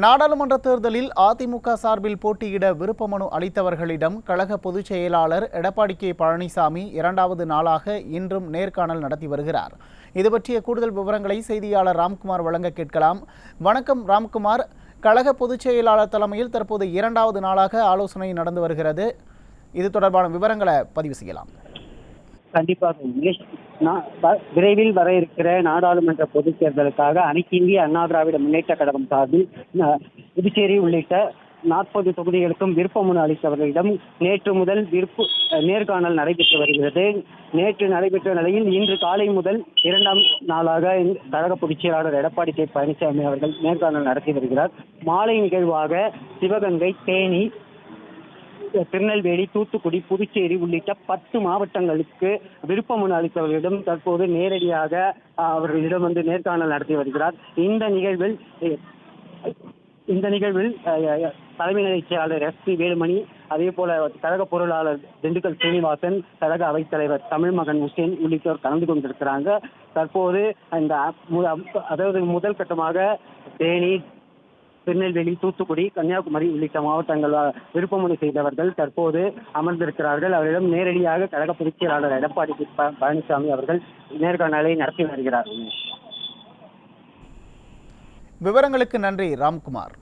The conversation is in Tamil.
நாடாளுமன்ற தேர்தலில் அதிமுக சார்பில் போட்டியிட விருப்ப மனு அளித்தவர்களிடம் கழக பொதுச் செயலாளர் எடப்பாடி கே பழனிசாமி இரண்டாவது நாளாக இன்றும் நேர்காணல் நடத்தி வருகிறார். இது பற்றிய கூடுதல் விவரங்களை செய்தியாளர் ராம்குமார் வழங்க கேட்கலாம். வணக்கம் ராம்குமார். கழக பொதுச் செயலாளர் தலைமையில் தற்போது இரண்டாவது நாளாக ஆலோசனை நடந்து வருகிறது. இது தொடர்பான விவரங்களை பதிவு செய்யலாம். கண்டிப்பாக இங்கிலீஷ் விரைவில் வர இருக்கிற நாடாளுமன்ற பொதுத் தேர்தலுக்காக அனைத்து இந்திய அண்ணா திராவிட முன்னேற்ற கழகம் சார்பில் புதுச்சேரி உள்ளிட்ட நாற்பது தொகுதிகளுக்கும் விருப்பமனு அளித்தவர்களிடம் நேற்று முதல் விருப்பு அஹ், நேர்காணல் நடைபெற்று வருகிறது. நேற்று நடைபெற்ற நிலையில் இன்று காலை முதல் இரண்டாம் நாளாக கழக பொதுச் செயலாளர் எடப்பாடி கே பழனிசாமி அவர்கள் நேர்காணல் நடத்தி வருகிறார். மாலை நிகழ்வாக சிவகங்கை தேனி திருநெல்வேலி தூத்துக்குடி புதுச்சேரி உள்ளிட்ட பத்து மாவட்டங்களுக்கு விருப்ப மனு அளித்தவர்களிடம் தற்போது நேரடியாக அவர்களிடம் வந்து நேர்காணல் நடத்தி வருகிறார். இந்த நிகழ்வில் இந்த நிகழ்வில் அஹ், தலைமை நிலைச் செயலாளர் எஸ் பி வேலுமணி அதே போல கழக பொருளாளர் திண்டுக்கல் சீனிவாசன் கழக அவைத்தலைவர் தமிழ் மகன் உசேன் உள்ளிட்டோர் கலந்து கொண்டிருக்கிறாங்க. தற்போது இந்த அதாவது முதல் கட்டமாக தேனி திருநெல்வேலி தூத்துக்குடி கன்னியாகுமரி உள்ளிட்ட மாவட்டங்கள் விருப்பமனு செய்தவர்கள் தற்போது அமர்ந்திருக்கிறார்கள். அவரிடம் நேரடியாக கழக பொதுச்செயலாளர் எடப்பாடி பழனிசாமி அவர்கள் நேர்காணலை நடத்தி வருகிறார். விவரங்களுக்கு நன்றி ராம்குமார்.